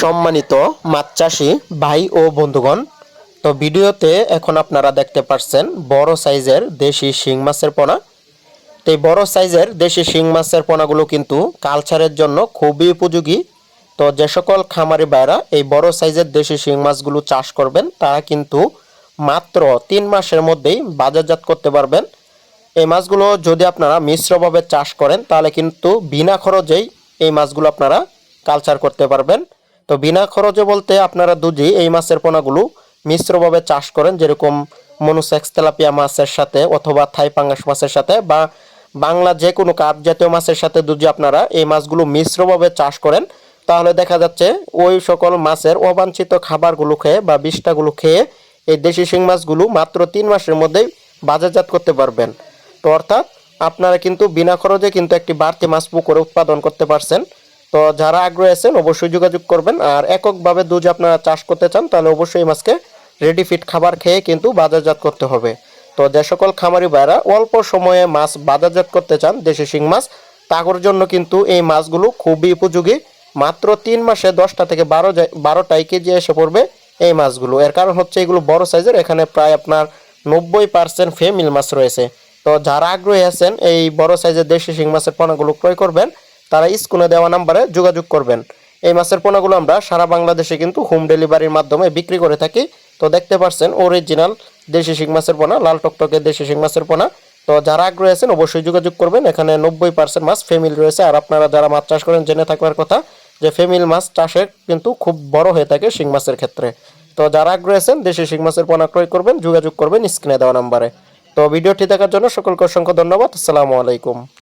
সম্মানিত মাছ চাষি ভাই ও বন্ধুগণ, তো ভিডিওতে এখন আপনারা দেখতে পাচ্ছেন বড় সাইজের দেশি শিং মাছের পোনা। তো এই বড় সাইজের দেশি শিং মাছের পোনাগুলো কিন্তু কালচারের জন্য খুবই উপযোগী। তো যে সকল খামারি ভাইরা এই বড় সাইজের দেশি শিং মাছগুলো চাষ করবেন, তারা কিন্তু মাত্র তিন মাসের মধ্যেই বাজারজাত করতে পারবেন। এই মাছগুলো যদি আপনারা মিশ্রভাবে চাষ করেন, তাহলে কিন্তু বিনা খরচেই এই মাছগুলো আপনারা কালচার করতে পারবেন। তো বিনা খরচে বলতে আপনারা দুজি এই মাছের পোনাগুলো মিশ্রভাবে চাষ করেন, যেরকম মনুসেক্স তেলাপিয়া মাছের সাথে অথবা থাই পাঙ্গাস মাছের সাথে বা বাংলা যে কোনো কাপ জাতীয় মাছের সাথে দুজি আপনারা এই মাছগুলো মিশ্রভাবে চাষ করেন। তাহলে দেখা যাচ্ছে ওই সকল মাছের অবাঞ্ছিত খাবারগুলো খেয়ে বা বিষ্ঠাগুলো খেয়ে এই দেশি শিং মাছগুলো মাত্র তিন মাসের মধ্যেই বাজারজাত করতে পারবেন। তো অর্থাৎ আপনারা কিন্তু বিনা খরচে কিন্তু একটি বাড়তি মাছ পুকুরে উৎপাদন করতে পারছেন। তো যারা আগ্রহী আছেন, অবশ্যই যোগাযোগ করবেন। আর এককভাবে দুধ আপনারা চাষ করতে চান, তাহলে অবশ্যই মাছকে রেডি ফিট খাবার খেয়ে কিন্তু বাজারজাত করতে হবে। তো যে সকল খামারি ভাইরা অল্প সময়ে মাছ বাজারজাত করতে চান, দেশি শিং মাছ, তাগর জন্য কিন্তু এই মাছগুলো খুবই উপযোগী। মাত্র তিন মাসে দশটা থেকে বারো বারোটাই কেজি এসে পড়বে এই মাছগুলো। এর কারণ হচ্ছে এগুলো বড় সাইজের, এখানে প্রায় আপনার নব্বই পার্সেন্ট ফেমিল মাছ রয়েছে। তো যারা আগ্রহী আছেন, এই বড় সাইজের দেশি শিং মাছের পোনাগুলো ক্রয় করবেন তারা স্ক্রিনে দেওয়া নাম্বারে যোগাযোগ করবেন। এই মাছের পোনাগুলো আমরা সারা বাংলাদেশে কিন্তু হোম ডেলিভারির মাধ্যমে বিক্রি করে থাকি। তো দেখতে পাচ্ছেন অরিজিনাল দেশি শিং মাছের পোনা, লাল টকটকে দেশি শিং মাছের পোনা। তো যারা আগ্রহী আছেন, অবশ্যই যোগাযোগ করবেন। এখানে নব্বই পার্সেন্ট মাছ ফেমিল রয়েছে। আর আপনারা যারা মাছ চাষ করেন, জেনে থাকবার কথা যে ফেমিল মাছ চাষের কিন্তু খুব বড় হয়ে থাকে শিং মাছের ক্ষেত্রে। তো যারা আগ্রহী আছেন, দেশি শিং মাছের পোনা ক্রয় করবেন, যোগাযোগ করবেন স্ক্রিনে দেওয়া নাম্বারে। তো ভিডিওটি দেখার জন্য সকলকে অসংখ্য ধন্যবাদ। আসসালামু আলাইকুম।